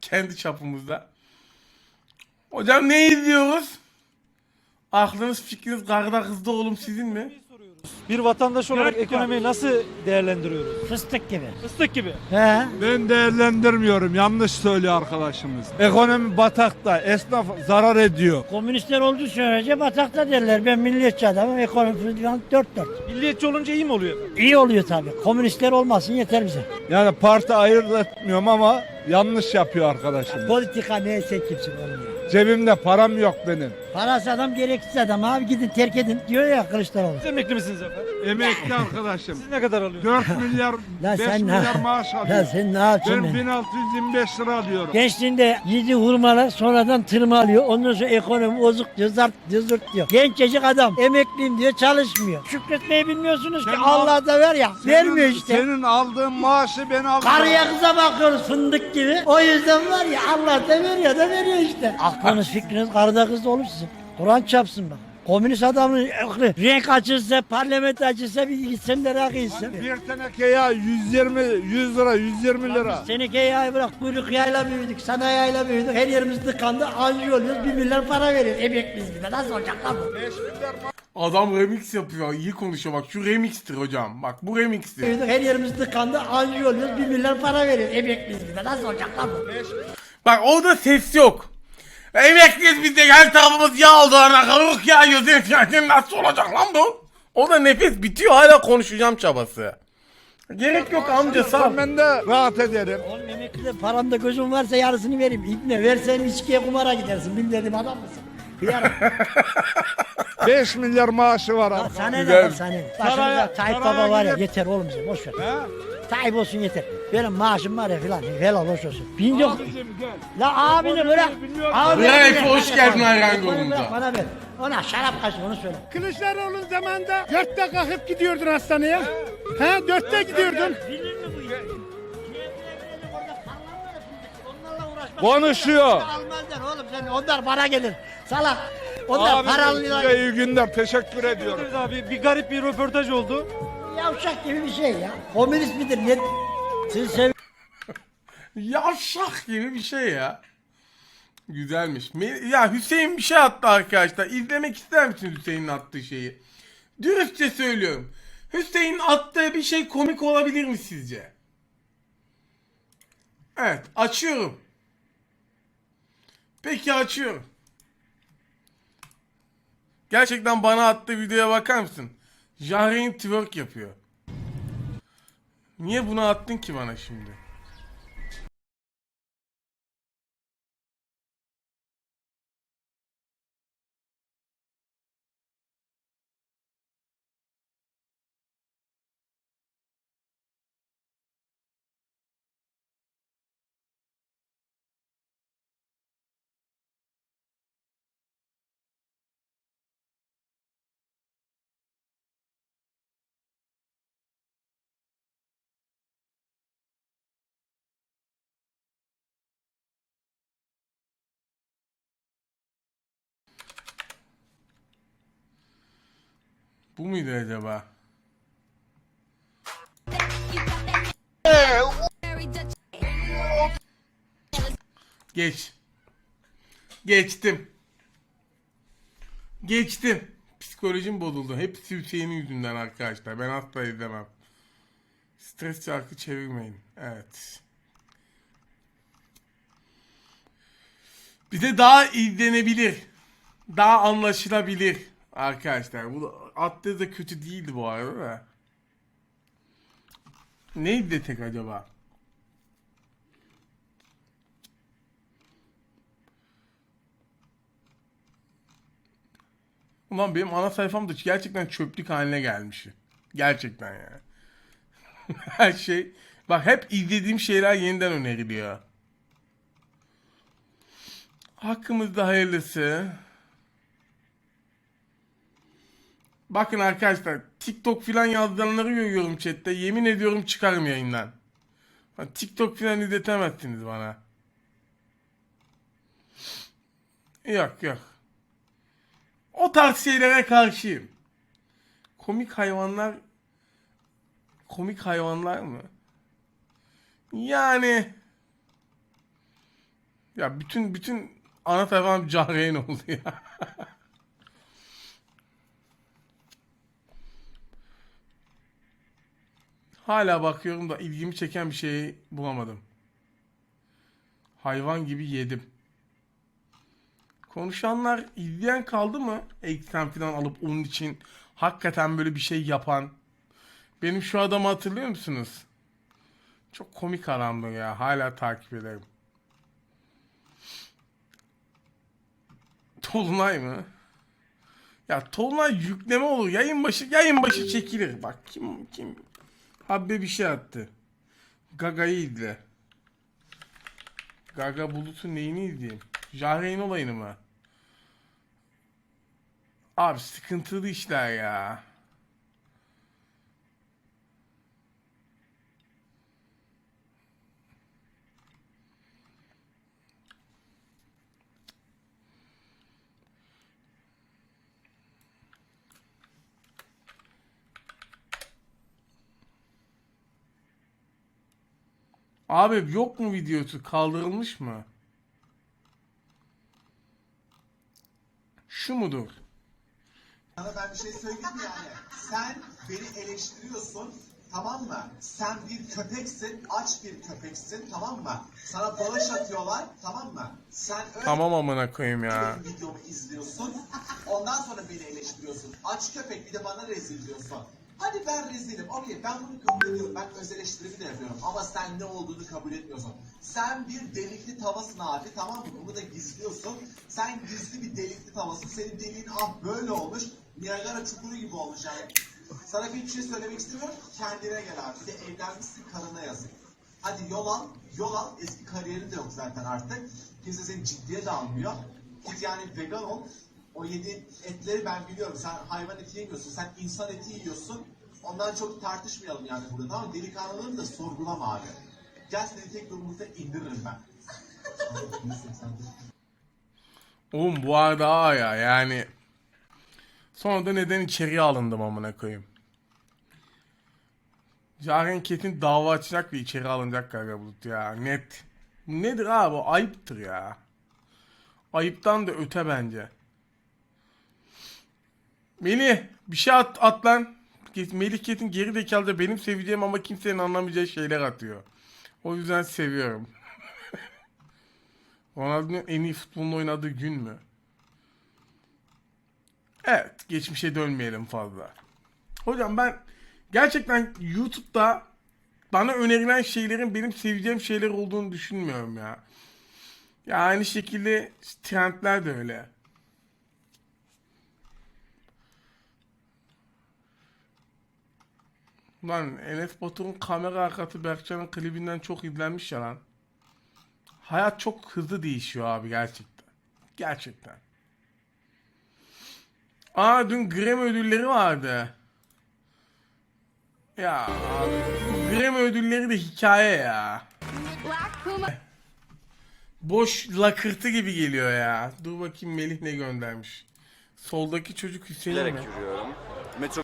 Kendi çapımızda. Hocam ne izliyoruz? Aklınız fikriniz karda kızda oğlum sizin mi? Bir vatandaş olarak ekonomiyi nasıl değerlendiriyoruz? Fıstık gibi. Fıstık gibi. He. Ben değerlendirmiyorum. Yanlış söylüyor arkadaşımız. Ekonomi batakta. Esnaf zarar ediyor. Komünistler olduğu sürece batakta derler. Ben milliyetçi adamım. Ekonomi falan dört dört. Milliyetçi olunca iyi mi oluyor? İyi oluyor tabii. Komünistler olmasın yeter bize. Yani parti ayırt etmiyorum ama yanlış yapıyor arkadaşımız. Politika neyse kimsin olmuyor. Cebimde param yok benim. Parası adam gereksiz adam. Abi gidin terk edin diyor ya Kılıçdaroğlu. Siz emekli misiniz efendim? Emekli arkadaşım. Siz ne kadar alıyorsunuz? 4 milyar, La 5 sen milyar ne- maaş Ya alıyorum. sen ne yapacaksın? Ben Ben 1625 lira alıyorum. Gençliğinde yedi hurmalar sonradan tırmalıyor. Ondan sonra ekonomi bozuk diyor, zart diyor, zırt diyor. Gencecik adam emekliyim diyor çalışmıyor. Şükretmeyi bilmiyorsunuz ki Sen Allah da ver ya. vermiyor işte. Senin aldığın maaşı ben aldım. Karıya kıza bakıyoruz fındık gibi. O yüzden var ya Allah da veriyor da veriyor işte. Aklınız fikriniz karıda kızda olur sizin. Kur'an çapsın bak. Komünist adamın aklı renk açılsa, parlamento açılsa bir gitsen de rakı içsen. Bir teneke ya 120, 100 lira, 120 lira. Seneki yağı bırak kuyruk yayla büyüdük, sana yayla büyüdük. Her yerimiz tıkandı, anji oluyoruz, bir milyar para veriyoruz. Emekliyiz gibi. Nasıl olacak lan bu? 5 milyar Adam remix yapıyor. iyi konuşuyor bak. Şu remixtir hocam. Bak bu remixtir. Her yerimiz tıkandı, anji oluyoruz, bir milyar para veriyoruz. Emekliyiz gibi. Nasıl olacak lan bu? Bak orada ses yok. Emekliyiz biz de her tarafımız yağ oldu. Ana kavuk yağıyoruz. Yani nasıl olacak lan bu? O da nefes bitiyor hala konuşacağım çabası. Gerek yok amca sağ ol. Ben de rahat ederim. Oğlum emeklide paramda gözüm varsa yarısını vereyim. İbne versen içkiye kumara gidersin. Bil dedim adam mısın? Hıyarım. 5 milyar maaşı var Lan abi. sana ne lan sana ne? Saraya- Tayyip saraya Baba var ya gidip- yeter oğlum bize boş ver. He? Tayyip olsun yeter. Benim maaşım var ya filan helal hoş olsun. Bin yok. Abicim gel. La abini bırak. bilmiyorum. Abi Bırak, bırak, hoş bırak, geldin Golum'da. bırak, Bana ver. Ona şarap kaçtı onu söyle. Kılıçdaroğlu'nun zamanında dörtte kalkıp gidiyordun hastaneye. He dörtte gidiyordun. Bilir mi bu ya? Onlarla uğraşmak. Konuşuyor. Almazlar oğlum sen onlar para gelir. Salak. Onlar Abi paralı size iyi günler. Teşekkür ediyorum. Evet abi bir garip bir röportaj oldu. Yavşak gibi bir şey ya. Komünist midir ne? Siz sev Yavşak gibi bir şey ya. Güzelmiş. Me- Ya Hüseyin bir şey attı arkadaşlar. İzlemek ister misiniz Hüseyin'in attığı şeyi? Dürüstçe söylüyorum. Hüseyin attığı bir şey komik olabilir mi sizce? Evet açıyorum. Peki açıyorum. Gerçekten bana attığı videoya bakar mısın? Jahreyn twerk yapıyor. Niye bunu attın ki bana şimdi? Bu muydu acaba? Geç. Geçtim. Geçtim. Psikolojim bozuldu. Hepsi Hüseyin'in yüzünden arkadaşlar. Ben asla izlemem. Stres şarkı çevirmeyin. Evet. Bize daha izlenebilir. Daha anlaşılabilir. Arkadaşlar bu attığı da kötü değildi bu arada da. Neydi tek acaba? Ulan benim ana sayfam da gerçekten çöplük haline gelmiş. Gerçekten yani. Her şey. Bak hep izlediğim şeyler yeniden öneriliyor. Hakkımızda hayırlısı. Bakın arkadaşlar TikTok filan yazılanları görüyorum chatte. Yemin ediyorum çıkarım yayından. TikTok filan izletemezsiniz bana. Yok yok. O tarz şeylere karşıyım. Komik hayvanlar komik hayvanlar mı? Yani Ya bütün bütün ana sayfam Cahreyn oldu ya. Hala bakıyorum da ilgimi çeken bir şey bulamadım. Hayvan gibi yedim. Konuşanlar izleyen kaldı mı? Eksen falan alıp onun için hakikaten böyle bir şey yapan. Benim şu adamı hatırlıyor musunuz? Çok komik adamdı ya. Hala takip ederim. Tolunay mı? Ya Tolunay yükleme olur. Yayın başı yayın başı çekilir. Bak kim kim Habbe bir şey attı. Gaga'yı izle. Gaga Bulut'un neyini izleyeyim? Jahreyn olayını mı? Abi sıkıntılı işler ya. Abi yok mu videosu? Kaldırılmış mı? Şu mudur? Sana ben bir şey söyleyeyim mi yani? Sen beni eleştiriyorsun tamam mı? Sen bir köpeksin, aç bir köpeksin tamam mı? Sana bağış atıyorlar tamam mı? Sen öyle Tamam amına koyayım ya. benim videomu izliyorsun. Ondan sonra beni eleştiriyorsun. Aç köpek bir de bana rezil diyorsun. Hadi ben rezilim. Okey ben bunu kabul ediyorum. Ben öz eleştirimi de yapıyorum. Ama sen ne olduğunu kabul etmiyorsun. Sen bir delikli tavasın abi tamam mı? Bunu da gizliyorsun. Sen gizli bir delikli tavasın. Senin deliğin ah böyle olmuş. Niagara çukuru gibi olmuş yani. Sana bir şey söylemek istemiyorum. Kendine gel abi. Bir de evlenmişsin karına yazık. Hadi yol al, yol al. Eski kariyerin de yok zaten artık. Kimse seni ciddiye de almıyor. Git yani vegan ol. O yediğin etleri ben biliyorum. Sen hayvan eti yemiyorsun. Sen insan eti yiyorsun. Ondan çok tartışmayalım yani burada. Tamam mı? Delikanlılığını da sorgulama abi. Gel seni tek yumrukta indiririm ben. Oğlum bu arada ya yani. Sonra da neden içeriye alındım amına koyayım. Jaren Ketin dava açacak ve içeri alınacak Gaga Bulut ya net. Nedir abi o ayıptır ya. Ayıptan da öte bence. Melih bir şey at, at lan. Melih Ketin geri zekalı benim seveceğim ama kimsenin anlamayacağı şeyler atıyor. O yüzden seviyorum. Ronaldo'nun en iyi futbolunu oynadığı gün mü? Evet, geçmişe dönmeyelim fazla. Hocam ben gerçekten YouTube'da bana önerilen şeylerin benim seveceğim şeyler olduğunu düşünmüyorum ya. Ya aynı şekilde trendler de öyle. Lan Enes Batur'un kamera arkası Berkcan'ın klibinden çok izlenmiş ya lan. Hayat çok hızlı değişiyor abi gerçekten. Gerçekten. Aa dün Grammy ödülleri vardı. Ya abi. Grammy ödülleri de hikaye ya. Boş lakırtı gibi geliyor ya. Dur bakayım Melih ne göndermiş. Soldaki çocuk Hüseyin mi? Metro